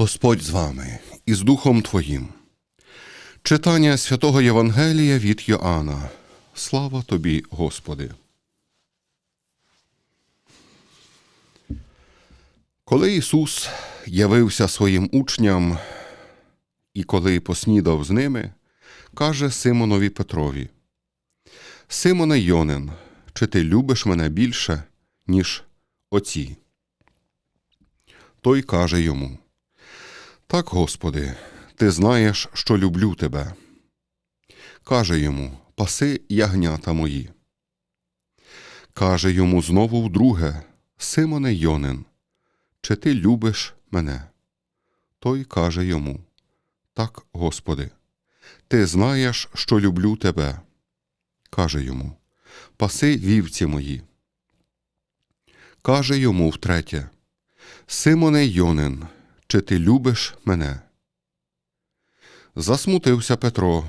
Господь з вами і з Духом Твоїм. Читання святого Євангелія від Йоанна. Слава тобі, Господи. Коли Ісус явився своїм учням і коли поснідав з ними, каже Симонові Петрові: Симоне Йонин, чи ти любиш мене більше, ніж оці? Той каже йому: Так, Господи, ти знаєш, що люблю тебе. Каже йому: Паси ягнята мої. Каже йому знову вдруге: Симоне Йонин, чи ти любиш мене? Той каже йому: Так, Господи, ти знаєш, що люблю тебе. Каже йому: Паси вівці мої. Каже йому втретє: Симоне Йонин, чи ти любиш мене? Засмутився Петро,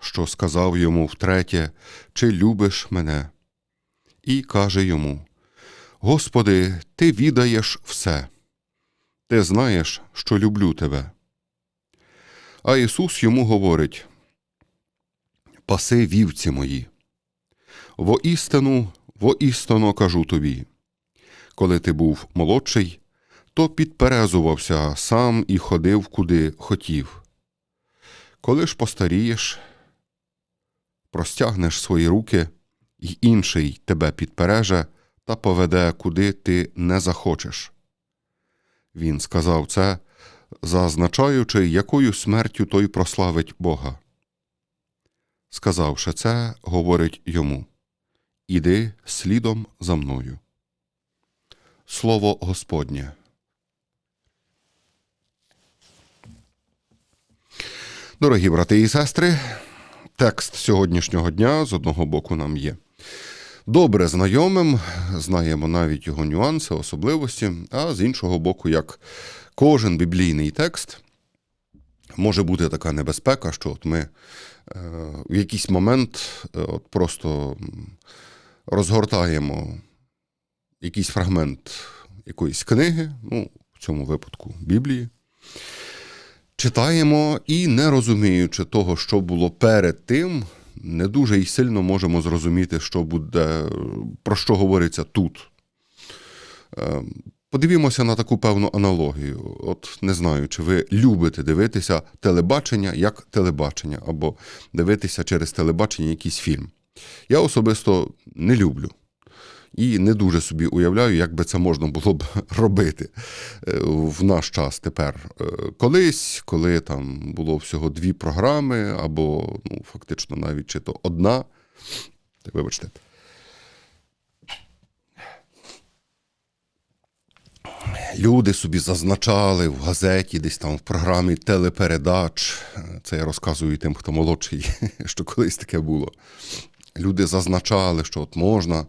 що сказав йому втретє, чи любиш мене? І каже йому: Господи, ти відаєш все, ти знаєш, що люблю тебе. А Ісус йому говорить: Паси вівці мої. Воістину, воістину кажу тобі, коли ти був молодший, то підперезувався сам і ходив куди хотів. Коли ж постарієш, простягнеш свої руки, й інший тебе підпереже та поведе, куди ти не захочеш. Він сказав це, зазначаючи, якою смертю той прославить Бога. Сказавши це, говорить йому Іди слідом за мною. Слово Господнє. Дорогі брати і сестри, текст сьогоднішнього дня з одного боку нам є добре знайомим, знаємо навіть його нюанси, особливості, а з іншого боку, як кожен біблійний текст, може бути така небезпека, що от ми е, в якийсь момент е, от просто розгортаємо якийсь фрагмент якоїсь книги, ну, в цьому випадку Біблії. Читаємо і, не розуміючи того, що було перед тим, не дуже і сильно можемо зрозуміти, що буде, про що говориться тут. Е, Подивімося на таку певну аналогію. От не знаю, чи ви любите дивитися телебачення як телебачення, або дивитися через телебачення якийсь фільм. Я особисто не люблю. І не дуже собі уявляю, як би це можна було б робити е, в наш час тепер. Е, Колись, коли там було всього дві програми, або ну, фактично навіть чи то одна. Вибачте. Люди собі зазначали в газеті, десь там в програмі телепередач. Це я розказую тим, хто молодший, що колись таке було. Люди зазначали, що от можна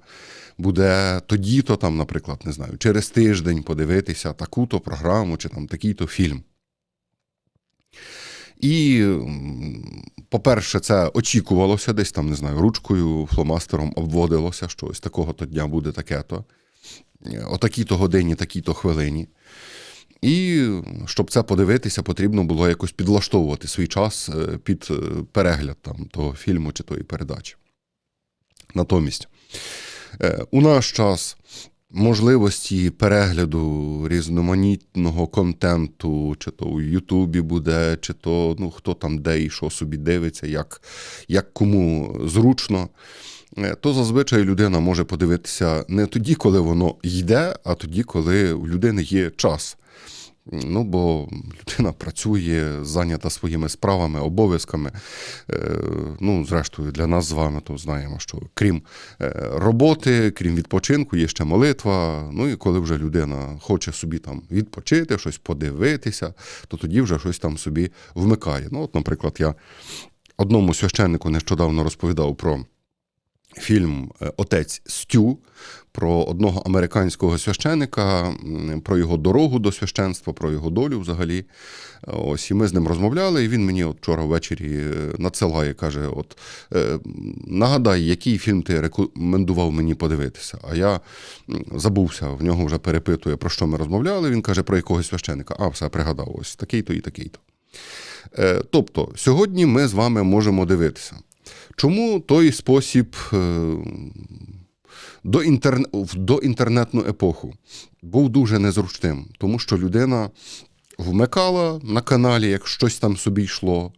буде тоді-то там, наприклад, не знаю, через тиждень подивитися таку-то програму чи там такий-то фільм. І, по-перше, це очікувалося десь там, не знаю, ручкою, фломастером обводилося, що ось такого-то дня буде таке-то, о такій-то годині, такій-то хвилині. І щоб це подивитися, потрібно було якось підлаштовувати свій час е, під е, перегляд там, того фільму чи тої передачі. Натомість, у наш час можливості перегляду різноманітного контенту, чи то у Ютубі буде, чи то ну, хто там де і що собі дивиться, як, як кому зручно. е, То зазвичай людина може подивитися не тоді, коли воно йде, а тоді, коли у людини є час. Ну, бо людина працює, зайнята своїми справами, обов'язками. Е, Ну, зрештою, для нас з вами то знаємо, що крім е, роботи, крім відпочинку, є ще молитва. Ну і коли вже людина хоче собі там відпочити, щось подивитися, то тоді вже щось там собі вмикає. Ну, от, наприклад, я одному священнику нещодавно розповідав про фільм е, Отець Стю про одного американського священика, про його дорогу до священства, про його долю взагалі. Ось і ми з ним розмовляли, і він мені от вчора ввечері е, надсилає, каже: От е, нагадай, який фільм ти рекомендував мені подивитися. А я забувся, в нього вже перепитує, про що ми розмовляли. Він каже про якогось священика. А, все пригадав, ось такий-то і такий-то. Е, Тобто, сьогодні ми з вами можемо дивитися. Чому той спосіб е, до, інтерне... в доінтернетну епоху був дуже незручним, тому що людина вмикала на каналі, як щось там собі йшло,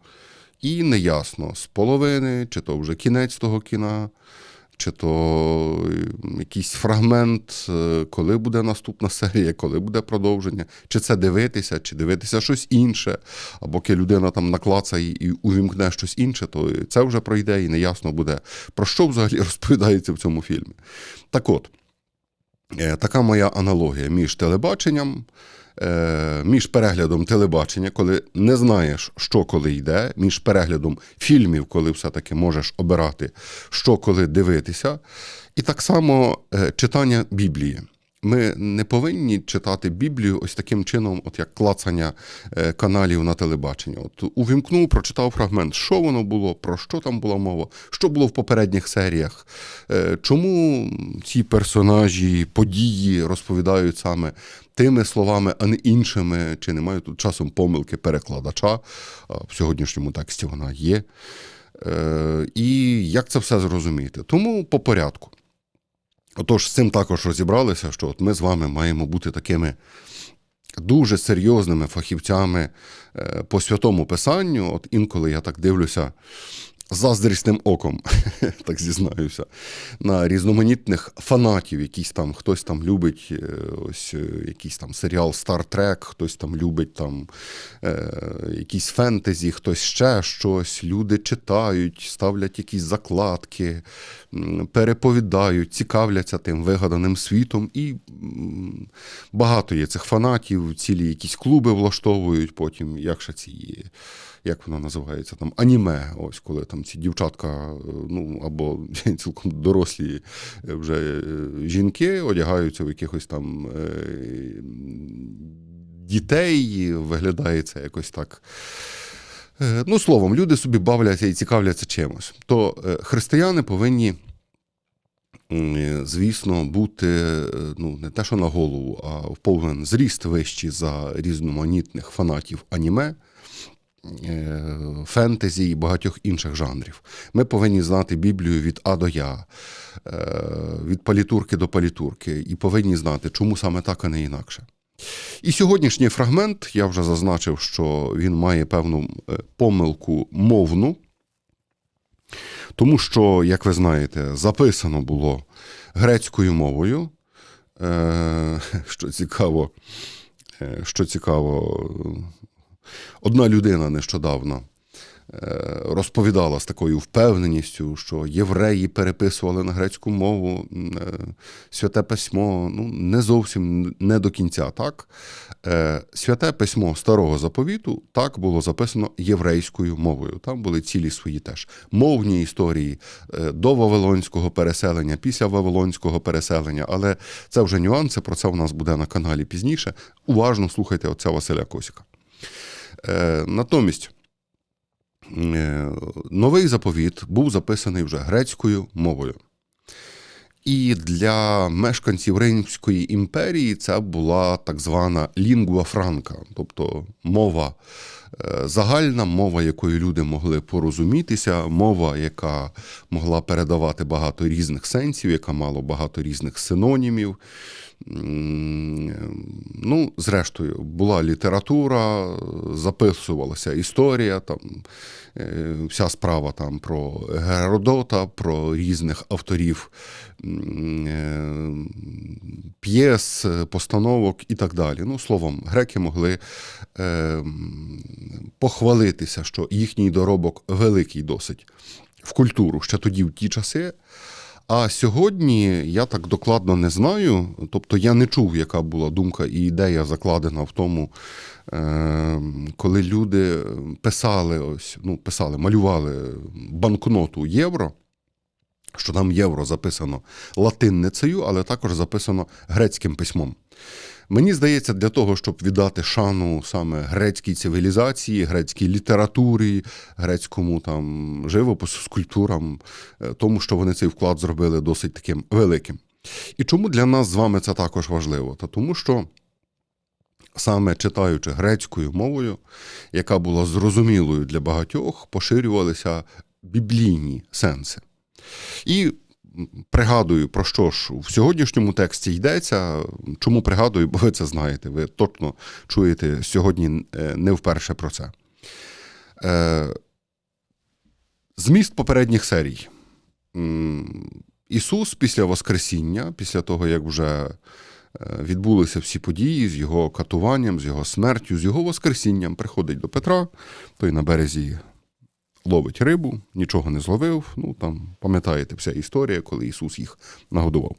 і неясно з половини, чи то вже кінець того кіна, чи то якийсь фрагмент, е, коли буде наступна серія, коли буде продовження, чи це дивитися, чи дивитися щось інше, або поки людина там наклацає і увімкне щось інше, то це вже пройде і неясно буде, про що взагалі розповідається в цьому фільмі. Так от, е, така моя аналогія між телебаченням. Е, Між переглядом телебачення, коли не знаєш, що коли йде, між переглядом фільмів, коли все-таки можеш обирати, що коли дивитися, і так само е, читання Біблії. Ми не повинні читати Біблію ось таким чином, от як клацання е, каналів на телебаченні. От увімкнув, прочитав фрагмент, що воно було, про що там була мова, що було в попередніх серіях, е, чому ці персонажі, події розповідають саме тими словами, а не іншими, чи немає тут часом помилки перекладача. В сьогоднішньому тексті вона є. Е, І як це все зрозуміти? Тому по порядку. Отож, з цим також розібралися, що от ми з вами маємо бути такими дуже серйозними фахівцями е, по святому писанню. От інколи я так дивлюся заздрісним оком, так зізнаюся, на різноманітних фанатів, якісь там хтось там любить е, ось е, якийсь там серіал Star Trek, хтось там любить там е, якісь фентезі, хтось ще щось. Люди читають, ставлять якісь закладки, переповідають, цікавляться тим вигаданим світом. І багато є цих фанатів, цілі якісь клуби влаштовують потім, як ще ці як воно називається там аніме. Ось коли там ці дівчатка, е, ну або цілком дорослі е, вже е, жінки одягаються в якихось там дітей, виглядає це якось так. Ну, словом, люди собі бавляться і цікавляться чимось. То християни повинні. Звісно, бути ну не те, що на голову, а в повен зріст вищий за різноманітних фанатів аніме, фентезі і багатьох інших жанрів. Ми повинні знати Біблію від А до Я, е, від палітурки до палітурки, і повинні знати, чому саме так, а не інакше. І сьогоднішній фрагмент я вже зазначив, що він має певну е, помилку мовну, тому що, як ви знаєте, записано було грецькою мовою. Е, Що цікаво, е, що цікаво, одна людина нещодавно е, розповідала з такою впевненістю, що євреї переписували на грецьку мову е, святе письмо, ну не зовсім не до кінця. Так Е, святе письмо старого заповіту так було записано єврейською мовою. Там були цілі свої теж мовні історії до Вавилонського переселення, після Вавилонського переселення. Але це вже нюанси. Про це у нас буде на каналі пізніше. Уважно слухайте отця Василя Косіка. Е, Натомість. е, Новий заповіт був записаний вже грецькою мовою. І для мешканців Римської імперії це була так звана лінгва франка, тобто мова е, загальна, мова, якою люди могли порозумітися, мова, яка могла передавати багато різних сенсів, яка мала багато різних синонімів. Ну, зрештою, була література, записувалася історія, там, е, вся справа там про Геродота, про різних авторів е, п'єс, постановок і так далі. Ну, словом, греки могли е, похвалитися, що їхній доробок великий досить в культуру ще тоді, в ті часи. А сьогодні я так докладно не знаю. Тобто я не чув, яка була думка і ідея закладена в тому, е, коли люди писали ось, ну, писали, малювали банкноту євро. що там євро записано латинницею, але також записано грецьким письмом. Мені здається, для того, щоб віддати шану саме грецькій цивілізації, грецькій літературі, грецькому там живопису, скульптурам, е, тому що вони цей вклад зробили досить таким великим. І чому для нас з вами це також важливо? Та тому що саме читаючи грецькою мовою, яка була зрозумілою для багатьох, поширювалися біблійні сенси. І пригадую, про що ж в сьогоднішньому тексті йдеться. Чому пригадую, бо ви це знаєте, ви точно чуєте сьогодні е, не вперше про це. Е, Зміст попередніх серій. Ісус після Воскресіння, після того, як вже е, відбулися всі події з його катуванням, з його смертю, з його Воскресінням, приходить до Петра, той на березі ловить рибу, нічого не зловив. Ну, там, пам'ятаєте, вся історія, коли Ісус їх нагодував.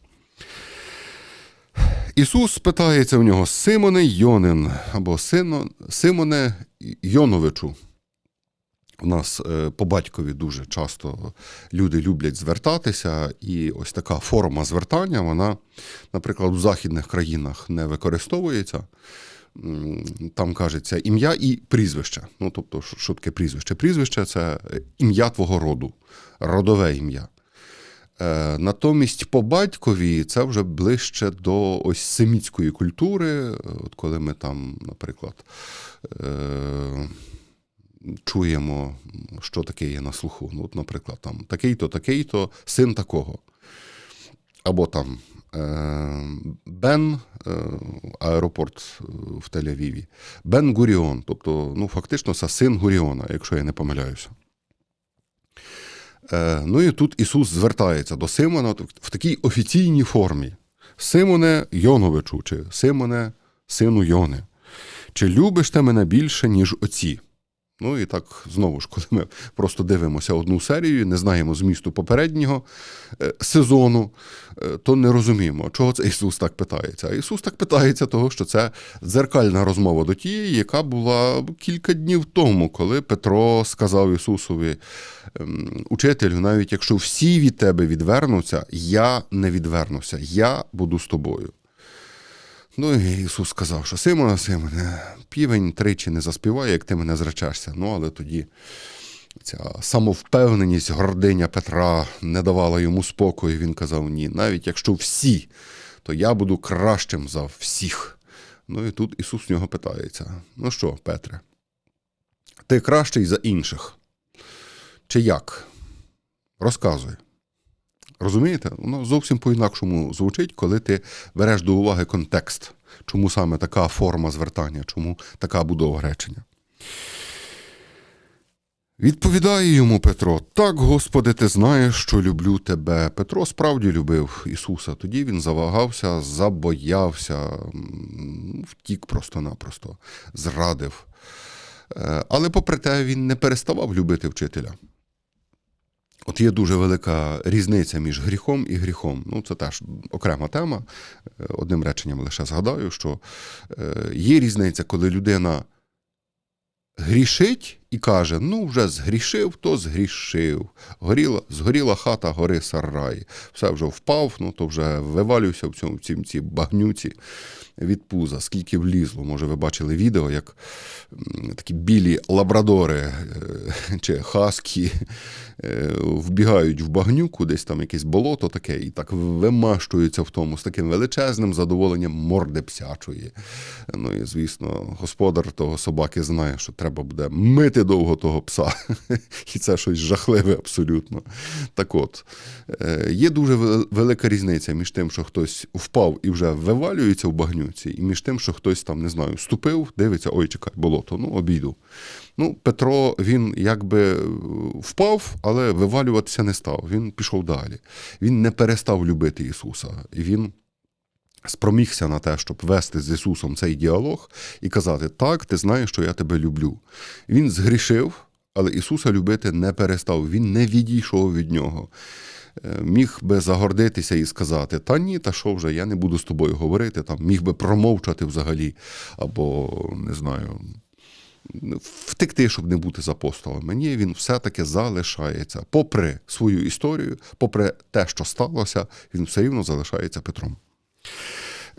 Ісус питається в нього Симоне Йонин або Сино, Симоне Йоновичу. У нас е, по батькові дуже часто люди люблять звертатися, і ось така форма звертання, вона, наприклад, в західних країнах не використовується. Там кажеться ім'я і прізвище. Ну, тобто, що таке прізвище? Прізвище це ім'я твого роду, родове ім'я. Е, Натомість по батькові це вже ближче до ось семітської культури, от коли ми там, наприклад, е, чуємо, що таке є на слуху. Ну, от, наприклад, там такий-то, такий-то, син такого. Або там Бен, е, аеропорт е, в Тель-Авіві, Бен Гуріон, тобто, ну, фактично, це син Гуріона, якщо я не помиляюся. Е, ну і тут Ісус звертається до Симона в такій офіційній формі. Симоне Йоновичу, чи Симоне, сину Йони, чи любиш ти мене більше, ніж оці? Ну і так знову ж, коли ми просто дивимося одну серію, не знаємо змісту попереднього е, сезону, е, то не розуміємо, чого це Ісус так питається. Ісус так питається, того, що це дзеркальна розмова до тієї, яка була кілька днів тому, коли Петро сказав Ісусові, ем, учителю, навіть якщо всі від тебе відвернуться, я не відвернуся, я буду з тобою. Ну і Ісус сказав, що Симона, Симоне, півень тричі не заспіває, як ти мене зречешся. Ну, але тоді ця самовпевненість, гординя Петра не давала йому спокою. Він казав: ні, навіть якщо всі, то я буду кращим за всіх. Ну і тут Ісус в нього питається: ну що, Петре, ти кращий за інших? Чи як? Розказуй. Розумієте? Воно зовсім по-інакшому звучить, коли ти береш до уваги контекст, чому саме така форма звертання, чому така будова речення. Відповідає йому Петро: Так, Господи, ти знаєш, що люблю тебе. Петро справді любив Ісуса. Тоді він завагався, забоявся, втік просто-напросто, зрадив. Е, Але попри те, він не переставав любити вчителя. От є дуже велика різниця між гріхом і гріхом. Ну, це теж окрема тема. Е, Одним реченням лише згадаю, що е, є різниця, коли людина грішить і каже: ну, вже згрішив, то згрішив. Горіла, згоріла хата, гори сарай. Все вже впав, ну то вже вивалювався в цьому в цім, цій багнюці від пуза, скільки влізло. Може, ви бачили відео, як такі білі лабрадори е, чи хаскі е, вбігають в багнюку, десь там якесь болото таке, і так вимащуються в тому з таким величезним задоволенням морди псячої. Ну і звісно, господар того собаки знає, що треба буде мити довго того пса. І це щось жахливе абсолютно. Так от, е, є дуже велика різниця між тим, що хтось впав і вже вивалюється в багнюці, і між тим, що хтось там, не знаю, ступив, дивиться, ой, чекай, болото, ну обійду. Ну, Петро, він якби е, впав, але вивалюватися не став. Він пішов далі. Він не перестав любити Ісуса. Він спромігся на те, щоб вести з Ісусом цей діалог і казати: Так, ти знаєш, що я тебе люблю. Він згрішив, але Ісуса любити не перестав. Він не відійшов від нього. Е, Міг би загордитися і сказати: Та ні, та що вже, я не буду з тобою говорити. Там міг би промовчати взагалі, або не знаю, втекти, щоб не бути з апостолами. Ні, він все-таки залишається. Попри свою історію, попри те, що сталося, він все рівно залишається Петром.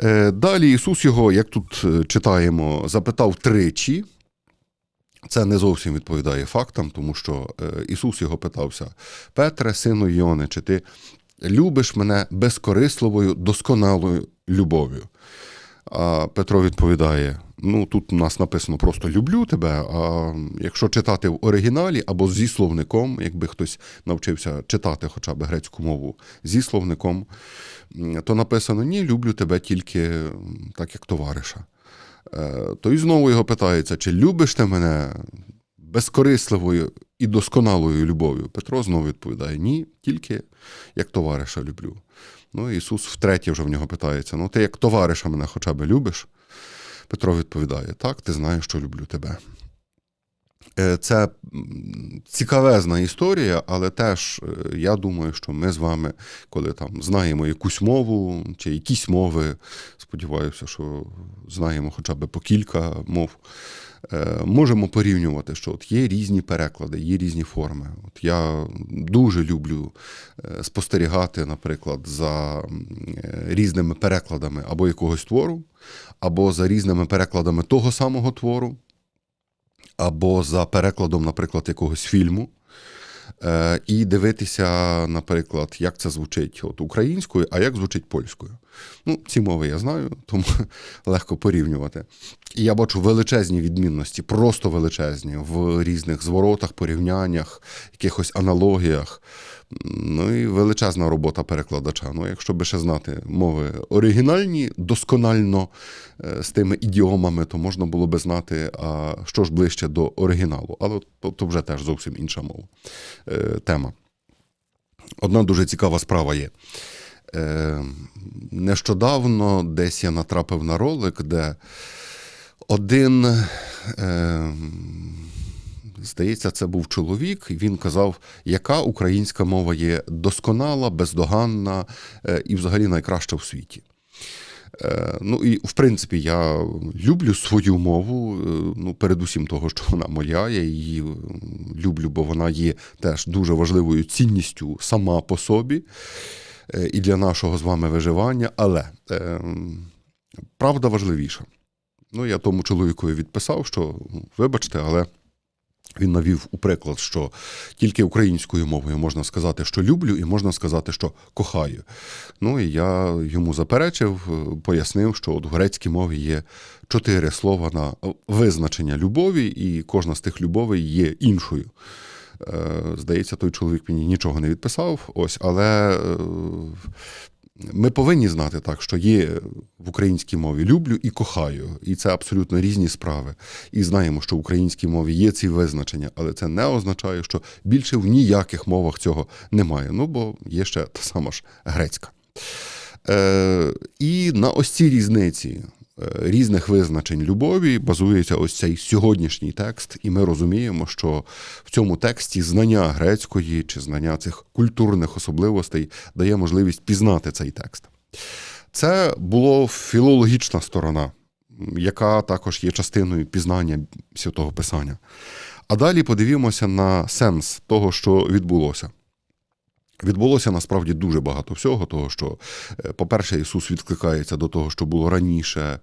Е, Далі Ісус його, як тут е, читаємо, запитав тричі. Це не зовсім відповідає фактам, тому що е, Ісус його питався: Петре, сину Йони, чи ти любиш мене безкорисливою, досконалою любов'ю? А Петро відповідає: ну тут у нас написано просто люблю тебе. А якщо читати в оригіналі або зі словником, якби хтось навчився читати хоча б грецьку мову зі словником, то написано ні, люблю тебе тільки так, як товариша. Е, То і знову його питається, чи любиш ти мене безкорисливою і досконалою любов'ю? Петро знову відповідає: ні, тільки як товариша люблю. Ну, Ісус втретє вже в нього питається: ну, ти як товариша мене хоча б любиш? Петро відповідає: так, ти знаєш, що люблю тебе. Е, Це цікавезна історія, але теж е, я думаю, що ми з вами, коли там знаємо якусь мову чи якісь мови, сподіваюся, що знаємо хоча б по кілька мов, можемо порівнювати, що от є різні переклади, є різні форми. От я дуже люблю е, спостерігати, наприклад, за е, різними перекладами або якогось твору, або за різними перекладами того самого твору або за перекладом, наприклад, якогось фільму, е, і дивитися, наприклад, як це звучить от українською, а як звучить польською. Ну, ці мови я знаю, тому легко порівнювати. І я бачу величезні відмінності, просто величезні в різних зворотах, порівняннях, якихось аналогіях. Ну і величезна робота перекладача. Ну, якщо би ще знати мови оригінальні, досконально е, з тими ідіомами, то можна було би знати, а що ж ближче до оригіналу. Але то, то вже теж зовсім інша мова е, тема. Одна дуже цікава справа є. Е, Нещодавно десь я натрапив на ролик, де один, е, здається, це був чоловік, і він казав, яка українська мова є досконала, бездоганна е, і взагалі найкраща в світі. Е, Ну і в принципі я люблю свою мову. е, Ну, передусім того, що вона моя. Я її люблю, бо вона є теж дуже важливою цінністю сама по собі і для нашого з вами виживання. Але е, правда важливіша. Ну, я тому чоловікові відписав, що вибачте, але він навів у приклад, що тільки українською мовою можна сказати, що люблю, і можна сказати, що кохаю. Ну і я йому заперечив, е, пояснив, що от в грецькій мові є чотири слова на визначення любові, і кожна з тих любовей є іншою. Е, Здається, той чоловік мені нічого не відписав. Ось, але е, ми повинні знати так, що є в українській мові люблю і кохаю, і це абсолютно різні справи. І знаємо, що в українській мові є ці визначення, але це не означає, що більше в ніяких мовах цього немає. Ну бо є ще та сама ж грецька. Е, і на ось цій різниці різних визначень любові базується ось цей сьогоднішній текст, і ми розуміємо, що в цьому тексті знання грецької чи знання цих культурних особливостей дає можливість пізнати цей текст. Це була філологічна сторона, яка також є частиною пізнання святого Писання. А далі подивімося на сенс того, що відбулося. Відбулося насправді дуже багато всього, того що, е, по-перше, Ісус відкликається до того, що було раніше.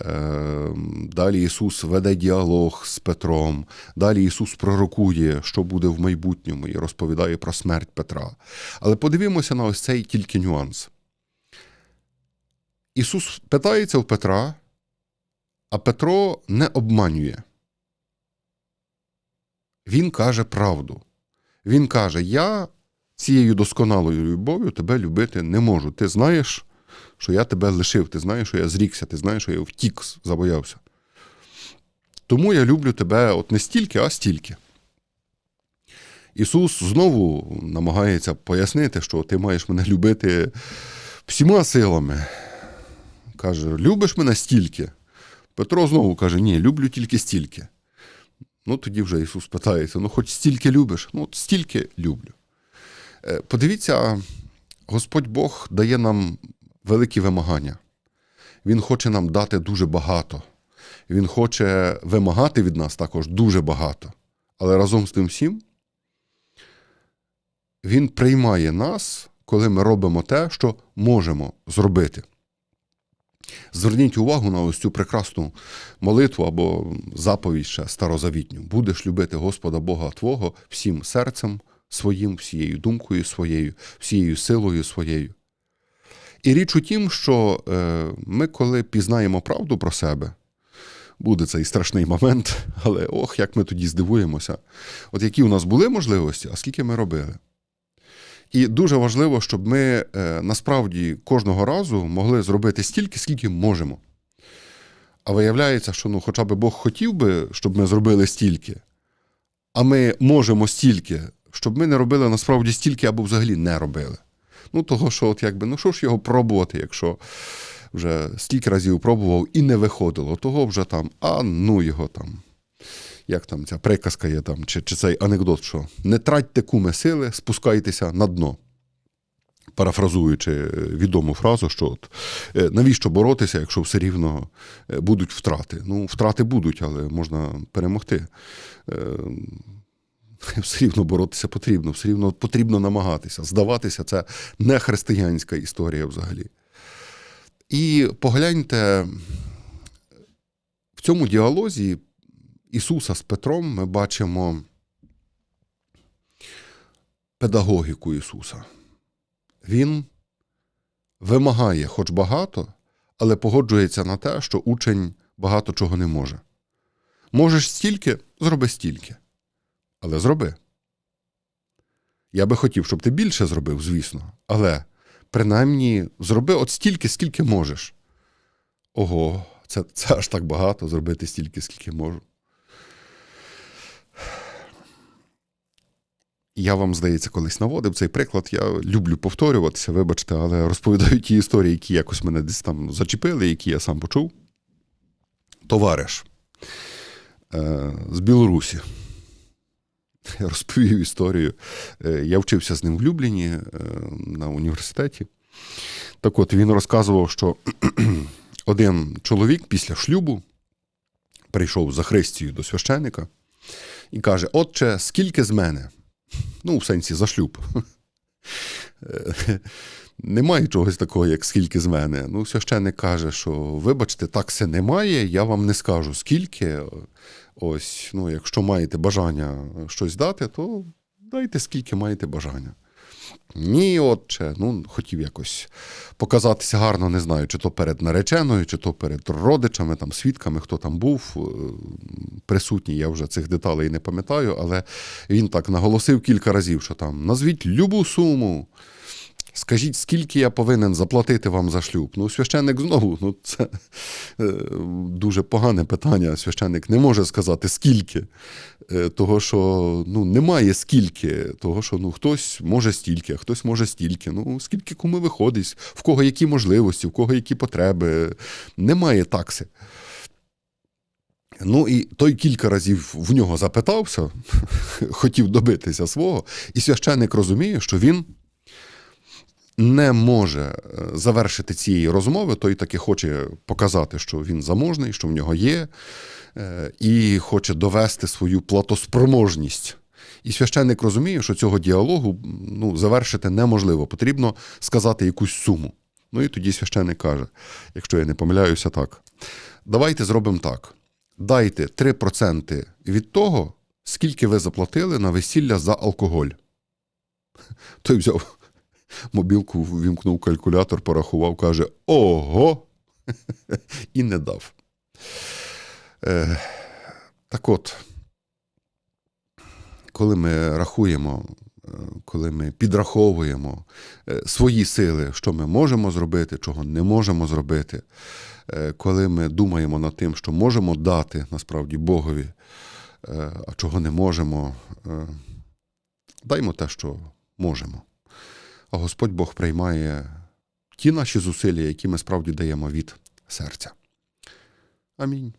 Е, Далі Ісус веде діалог з Петром. Далі Ісус пророкує, що буде в майбутньому, і розповідає про смерть Петра. Але подивімося на ось цей тільки нюанс. Ісус питається в Петра, а Петро не обманює. Він каже правду. Він каже: Я цією досконалою любов'ю тебе любити не можу. Ти знаєш, що я тебе лишив, ти знаєш, що я зрікся, ти знаєш, що я втік, забоявся. Тому я люблю тебе от не стільки, а стільки. Ісус знову намагається пояснити, що ти маєш мене любити всіма силами. Каже, любиш мене стільки. Петро знову каже, ні, люблю тільки стільки. Ну, тоді вже Ісус питається: ну, хоч стільки любиш? Ну, от стільки люблю. Е, Подивіться, Господь Бог дає нам великі вимагання. Він хоче нам дати дуже багато. Він хоче вимагати від нас також дуже багато. Але разом з тим всім він приймає нас, коли ми робимо те, що можемо зробити. Зверніть увагу на ось цю прекрасну молитву або заповідь ще старозавітню. Будеш любити Господа Бога Твого всім серцем своїм, всією думкою своєю, всією силою своєю. І річ у тім, що е, ми, коли пізнаємо правду про себе, буде цей страшний момент, але ох, як ми тоді здивуємося. От які у нас були можливості, а скільки ми робили. І дуже важливо, щоб ми е, насправді кожного разу могли зробити стільки, скільки можемо. А виявляється, що ну, хоча б Бог хотів би, щоб ми зробили стільки, а ми можемо стільки, щоб ми не робили насправді стільки або взагалі не робили. Ну, того, що, от якби, ну що ж його пробувати, якщо вже стільки разів пробував і не виходило, того вже там, а ну його там. Як там ця приказка є там, чи, чи цей анекдот, що не тратьте куми сили, спускайтеся на дно. Парафразуючи е, відому фразу, що от, е, навіщо боротися, якщо все рівно е, будуть втрати? Ну, втрати будуть, але можна перемогти. Все рівно боротися потрібно, все рівно потрібно намагатися. Здаватися, це не християнська історія взагалі. І погляньте, в цьому діалозі Ісуса з Петром ми бачимо педагогіку Ісуса. Він вимагає хоч багато, але погоджується на те, що учень багато чого не може. Можеш стільки, зроби стільки. Але зроби. Я би хотів, щоб ти більше зробив, звісно, але принаймні зроби от стільки, скільки можеш. Ого, це, це аж так багато зробити стільки, скільки можу. Я вам, здається, колись наводив цей приклад. Я люблю повторюватися, вибачте, але розповідаю ті історії, які якось мене десь там зачепили, які я сам почув. Товариш е, з Білорусі. Розповів історію. Е, Я вчився з ним в Любліні е, на університеті. Так от він розказував, що один чоловік після шлюбу прийшов за Христію до священика і каже: Отче, скільки з мене? Ну, в сенсі за шлюб. Е, Немає чогось такого, як скільки з мене. Ну, священник каже, що вибачте, так це немає, я вам не скажу скільки. Ось, ну, якщо маєте бажання щось дати, то дайте скільки маєте бажання. Ні, отче, ну, хотів якось показатися гарно, не знаю, чи то перед нареченою, чи то перед родичами, там, свідками, хто там був е, присутній, я вже цих деталей не пам'ятаю, але він так наголосив кілька разів, що там назвіть любу суму. Скажіть, скільки я повинен заплатити вам за шлюб? Ну, священник знову, ну це е, дуже погане питання. Священник не може сказати скільки, того що ну, немає скільки, того що ну, хтось може стільки, а хтось може стільки. Ну, скільки кому виходить, в кого які можливості, в кого які потреби. Немає такси. Ну і той кілька разів в нього запитався, хотів добитися свого, і священник розуміє, що він не може е, завершити цієї розмови, той таки хоче показати, що він заможний, що в нього є, е, і хоче довести свою платоспроможність. І священник розуміє, що цього діалогу ну, завершити неможливо. Потрібно сказати якусь суму. Ну і тоді священник каже: якщо я не помиляюся, так, давайте зробимо так: дайте 3% від того, скільки ви заплатили на весілля за алкоголь. Той взяв мобілку, вімкнув калькулятор, порахував, каже: Ого! І не дав. Е, Так от, коли ми рахуємо, е, коли ми підраховуємо е, свої сили, що ми можемо зробити, чого не можемо зробити, е, коли ми думаємо над тим, що можемо дати насправді Богові, а чого не можемо, даймо те, що можемо а Господь Бог приймає ті наші зусилля, які ми справді даємо від серця. Амінь.